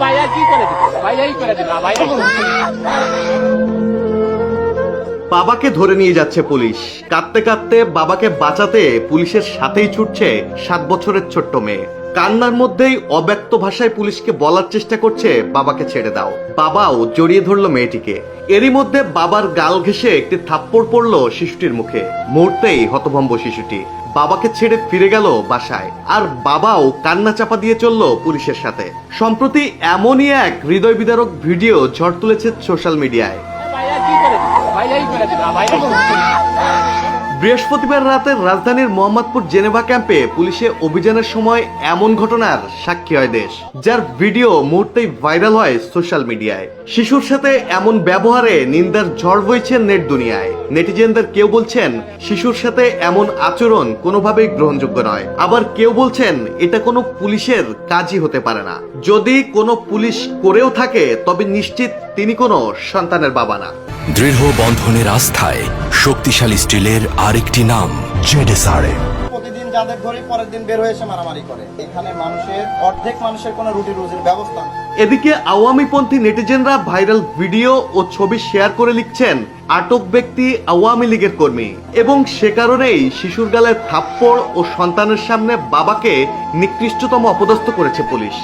ভাইয়া কি করে দিবে? ভাইয়াই করে দিবে ভাইয়া বাবাকে ধরে নিয়ে যাচ্ছে পুলিশ। কাঁদতে কাঁদতে বাবাকে বাঁচাতে পুলিশের সাথেই ছুটছে সাত বছরের ছোট্ট মেয়ে। কান্নার মধ্যেই অব্যক্ত ভাষায় পুলিশকে বলার চেষ্টা করছে বাবাকে ছেড়ে দাও। বাবাও জড়িয়ে ধরলো মেয়েটিকে। এরই মধ্যে বাবার গাল ঘেসে একটি থাপ্পড় পড়ল শিশুটির মুখে। মুহূর্তেই হতভম্ব শিশুটি। বাবাকে ছেড়ে ফিরে গেল বাসায়। আর বাবাও কান্না চাপা দিয়ে চলল পুলিশের সাথে। সম্প্রতি এমনই এক হৃদয় বিদারক ভিডিও ঝড় তুলেছে সোশ্যাল মিডিয়ায়। বৃহস্পতিবার রাতে রাজধানীর মোহাম্মদপুর জেনেভা ক্যাম্পে পুলিশে অভিযানের সময় এমন ঘটনার সাক্ষী হয় দেশ, যার ভিডিও মুহূর্তেই ভাইরাল হয় সোশ্যাল মিডিয়ায়। শিশুর সাথে এমন ব্যবহারে নিন্দার ঝড় বইছে নেট দুনিয়ায়। নেটিজেনদের কেউ বলছেন, শিশুর সাথে এমন আচরণ কোনোভাবেই গ্রহণযোগ্য নয়। আবার কেউ বলছেন, এটা কোনো পুলিশের কাজই হতে পারে না। যদি কোনো পুলিশ করেও থাকে, তবে নিশ্চিত তিনি কোনো সন্তানের বাবা না। দৃঢ় বন্ধনের আস্থায় শক্তিশালী স্টিলের আরেকটি নাম জেডেসআরএম। প্রতিদিন যাদের ধরে পরের দিন বের হয়ে এসে মারামারি করে। এখানে মানুষের অর্ধেক মানুষের কোনো রুটি রুজির ব্যবস্থা এদিকে আওয়ামীপন্থী নেটিজেনরা ভাইরাল ভিডিও ও ছবি শেয়ার করে লিখছেন আটক ব্যক্তি আওয়ামী লীগের কর্মী। এবং সে কারণেই শিশুর গালে থাপ্পড় ও সন্তানের সামনে বাবাকে নিকৃষ্টতম অপদস্থ করেছে পুলিশ।